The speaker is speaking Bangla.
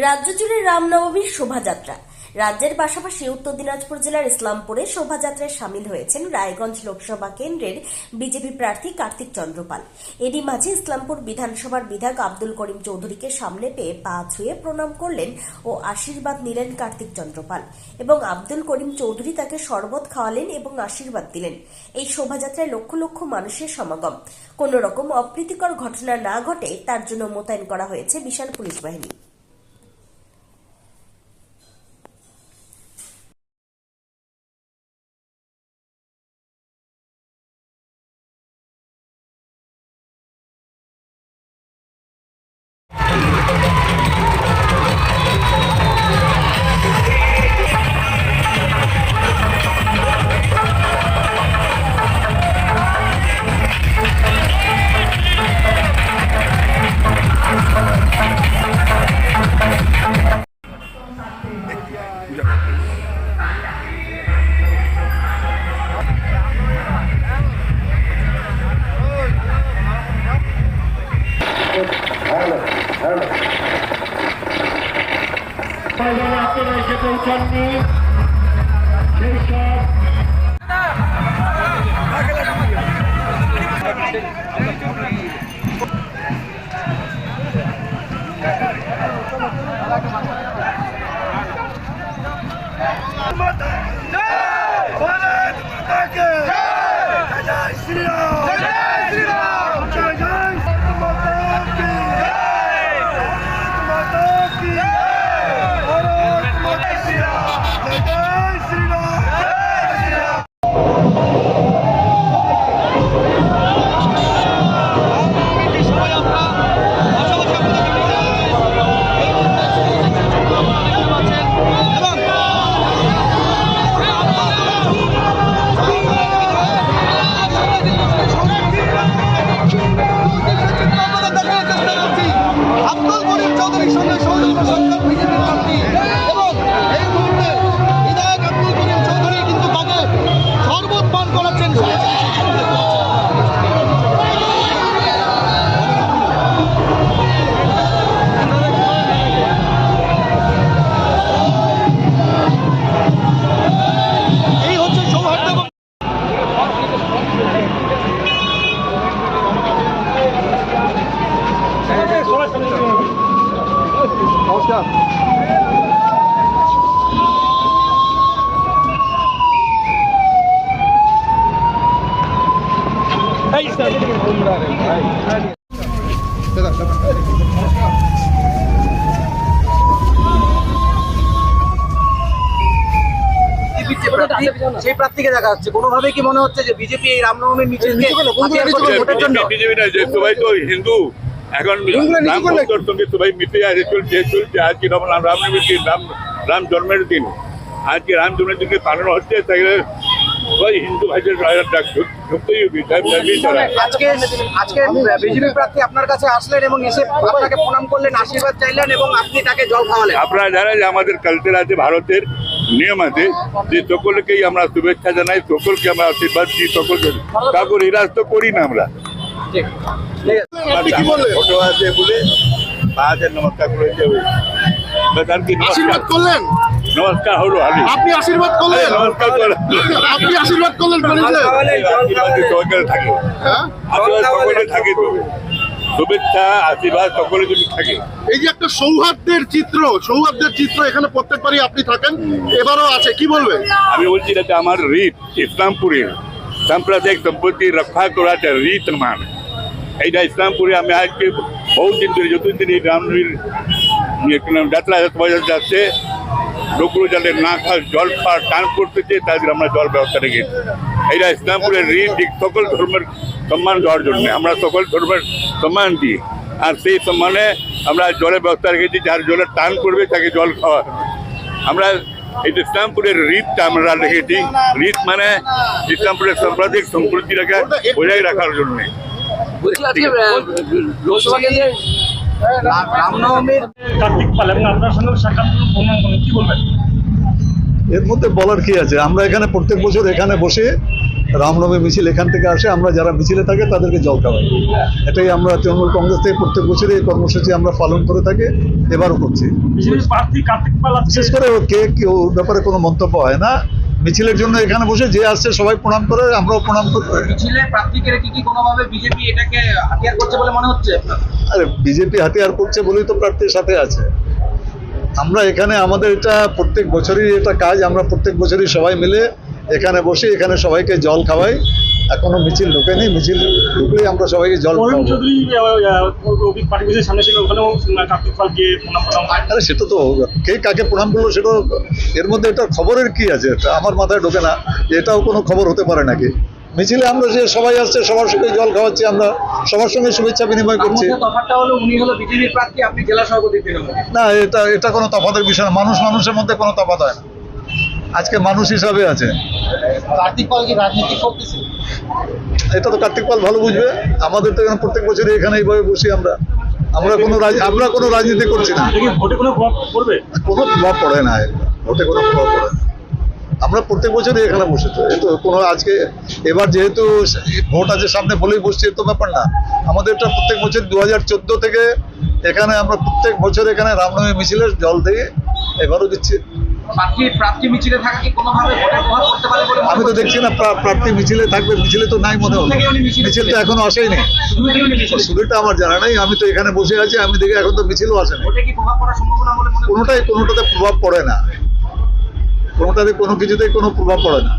রাজ্য জুড়ে রামনবমীর শোভাযাত্রা। রাজ্যের পাশাপাশি উত্তর দিনাজপুর জেলার ইসলামপুরে শোভাযাত্রায় সামিল হয়েছেন রায়গঞ্জ লোকসভা কেন্দ্রের বিজেপি প্রার্থী কার্তিক চন্দ্রপাল এরই মাঝে ইসলামপুর বিধানসভার বিধায়ক আব্দুল করিম চৌধুরীকে সামনে পেয়ে পা ছুঁয়ে প্রণাম করলেন ও আশীর্বাদ নিলেন কার্তিক চন্দ্রপাল এবং আব্দুল করিম চৌধুরী তাকে শরবত খাওয়ালেন এবং আশীর্বাদ দিলেন। এই শোভাযাত্রায় লক্ষ লক্ষ মানুষের সমাগম। কোনো রকম অপ্রীতিকর ঘটনা না ঘটে তার জন্য মোতায়েন করা হয়েছে বিশাল পুলিশ বাহিনী। যারা Jai Bharat Mata Ki Jai Shri Ram সেই প্রার্থীকে দেখা যাচ্ছে। কোনোভাবে কি মনে হচ্ছে যে বিজেপি এই রামনবমীর বিজেপি না যে সবাই তো হিন্দু। এখন সঙ্গে সবাই আছে চলছে চলছে। আজকে রাম রাম রামনবমীর দিন রাম রাম জন্মের দিন। আজকে রাম জন্মের দিনকে পালন হচ্ছে তাই সবাই হিন্দু ভাইদের ডাক ঢুকতেই হবে তাই তাই আজকে আজকে বিজেপি প্রার্থী আপনার কাছে আসলেন এবং এসে আপনাকে প্রণাম করলেন আশীর্বাদ চাইলেন এবং আপনি তাকে জল খাওয়ালেন। আপনারা জানেন যে আমাদের কালচার আছে ভারতের নিয়ম আছে যে সকলকেই আমরা শুভেচ্ছা জানাই সকলকে আমরা আশীর্বাদ দিই সকলকে। কাকুর এরাজ তো করি না আমরা। ঠিক ঠিক আছে কি বললেন? ফটো আছে বলে পাঁচের নমস্কার করেছে নমস্কার। আশীর্বাদ করলেন? নমস্কার হলো আপনি আশীর্বাদ করলেন? নমস্কার করে আপনি আশীর্বাদ করলেন কলেজে থাকে। হ্যাঁ? আশীর্বাদ থাকে তো। শুভেচ্ছা আশীর্বাদ সকলের জন্য থাকে। এই যে একটা সৌহার্দ্যের চিত্র সৌহার্দ্যের চিত্র এখানে প্রত্যেকবারই আপনি থাকেন এবারও আছে কি বলবেন? আমি বলছি যাতে আমার রীত ইসলামপুরের সাম্প্রদায়িক সম্পত্তি রক্ষা করাটা রীত মান। এইটা ইসলামপুরে আমি আজকে বহু দিন ধরে যতদিন এই রামনবীর যাত্রা যাচ্ছে লোকগুলো যাতে না খাওয়া জল খাওয়া টান করতেছে তাদের আমরা জল ব্যবস্থা রেখেছি এইটা ইসলামপুরের ঋণ সকল ধর্মের সম্মান দেওয়ার জন্য। আমরা সকল ধর্মের সম্মান দিই। আর সেই সম্মানে আমরা জলের ব্যবস্থা রেখেছি যার জলে টান করবে, তাকে জল খাওয়া আমরা এই ইসলামপুরের রীতটা আমরা রেখেছি রীত মানে ইসলামপুরের সাম্প্রদায়িক সম্প্রীতিটাকে বজায় রাখার জন্য। বলছি আজকে আহ, লোকসভা কেন্দ্রে রা- রামনবমীর কার্তিক পাল এবং আপনার সঙ্গে সাক্ষাৎ প্রণাম করেন কি বলবেন? এর মধ্যে বলার কি আছে? আমরা এখানে প্রত্যেক বছর এখানে বসে রামনবমী মিছিল এখান থেকে আসে। আমরা যারা মিছিলে থাকে তাদেরকে জল খাওয়াই। এটাই আমরা তৃণমূল কংগ্রেস থেকে প্রত্যেক বছরই এই কর্মসূচি আমরা পালন করে থাকি এবারও করছি। বিশেষ করে কে কি ওর ব্যাপারে কোনো মন্তব্য হয় না। মিছিলের জন্য এখানে বসে যে আসছে সবাই প্রণাম করে আমরাও প্রণাম করি। মিছিলে প্রার্থীকে রেখে কি কোনোভাবে বিজেপি এটাকে হাতিয়ার করছে বলে মনে হচ্ছে? আরে বিজেপি হাতিয়ার করছে বলেই তো প্রার্থীর সাথে আছে। আমরা এখানে আমাদের এটা প্রত্যেক বছরই এটা কাজ আমরা প্রত্যেক বছরই সবাই মিলে এখানে বসে এখানে সবাইকে জল খাওয়াই। এখনও মিছিল ঢোকেনি মিছিল ঢুকলেই আমরা সবাইকে জল আরে সেটা তো কে কাকে প্রণাম করল সেটা এর মধ্যে এটা খবরের কি আছে? আমার মাথায় ঢোকে না এটাও কোনো খবর হতে পারে নাকি? মিছিলে আমরা যে সবাই আসছে সবার সঙ্গে জল খাওয়াচ্ছি আমরা সবার সঙ্গে শুভেচ্ছা বিনিময় করছি। মধ্যে তফাৎটা হলো উনি হলো বিজেপির প্রার্থী আপনি জেলা সভাপতি তৃণমূল না এটা এটা কোনো তফাতের বিষয় না মানুষ মানুষের মধ্যে কোনো তফাত হয় না। আজকে মানুষ হিসাবে আছে। কার্তিক পাল কি রাজনীতি করতেছে? এটা তো কার্তিক পাল ভালো বুঝবে। আমাদের তো এখানে প্রত্যেক বছরই এখানে এইভাবে বসি আমরা। আমরা কোনো আমরা কোনো রাজনীতি করছি না। ভোটে কোনো প্রভাব পড়বে? কোনো প্রভাব পড়ে না ভোটে কোনো প্রভাব পড়ে না। আমরা প্রত্যেক বছরই এখানে বসে তো এই তো কোনো আজকে এবার যেহেতু ভোট আছে সামনে বলেই বসছি তো ব্যাপার না। আমাদের এটা প্রত্যেক বছর দু হাজার চোদ্দ থেকে এখানে আমরা প্রত্যেক বছর এখানে রামনবমী মিছিলের জল দিয়ে এবারও দিচ্ছি। প্রার্থী প্রার্থী মিছিলে থাকা কি কোনোভাবে ভোটের প্রভাব পড়তে পারে বলে আমি তো দেখছি না প্রা- প্রার্থী মিছিলে থাকবে মিছিলে তো নাই মনে উনি মিছিলে তো এখনও আসেনি শুরু থেকে শুরুটা আমার জানা নাই আমি তো এখানে বসে আছি আমি দেখি এখন তো মিছিলও আসেনি না? কোনোটাই কোনোটাতে প্রভাব পড়ে না। কোনোটাতে কোনো কিছুতেই কোনো প্রভাব পড়ে না।